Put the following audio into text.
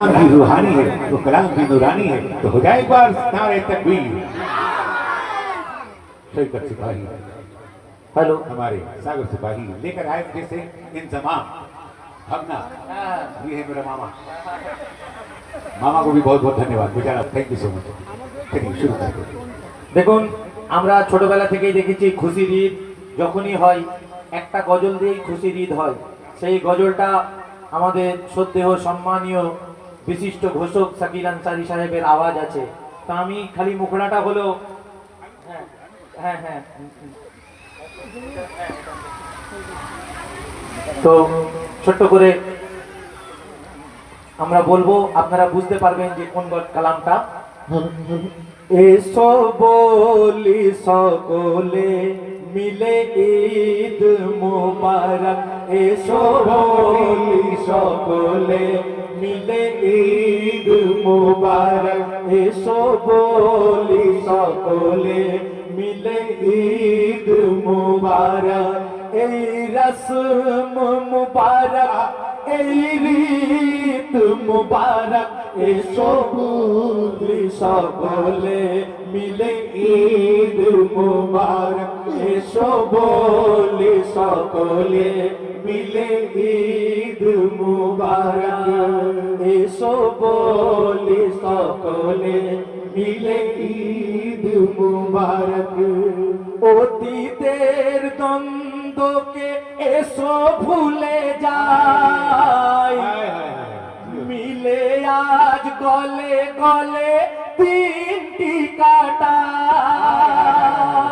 भी रूहानी है तो कलाम भी नूरानी है तो हो जाए एक बार नारे तकबीर शौकत सिपाही हेलो हमारे सागर सिपाही लेकर आए मुझे से इंतजाम भागना ये है मेरा मामा मामा को भी बहुत बहुत धन्यवाद बेचारा थैंक यू सो मच चलिए शुरू करते हैं দেখুন আমরা ছোটবেলা থেকেই দেখেছি খুশির ঈদ যখনই হয় একটা গজল দিয়েই খুশির ঈদ হয় সেই গজলটা আমাদের শ্রদ্ধেয় সম্মানীয় বিশিষ্ট ঘোষক সাকির আনসারি সাহেবের আওয়াজ আছে। তা আমি খালি মুখড়াটা হলো হ্যাঁ হ্যাঁ হ্যাঁ। তো ছোট্ট করে আমরা বলব, আপনারা বুঝতে পারবেন যে কোন কালামটা। এসো বলি সকলে মিলে ঈদ মুবারক। এসো বলি সকলে মিলে ঈদ মুবারক, এসো বলি সকলে মিলে ঈদ মুবারক। এই রসম মুবারক, এই রীত মুবারক, এসো বলি সকলে মিলে ঈদ মুবারক, এসো বলি সকলে মিলে ঈদ মুবারক এসো বলি সকলে মিলে ঈদ মুবারক। অতীতের দ্বন্দ্বকে এসো ভুলে যায় মিলে আজ গলে গলে তিনটি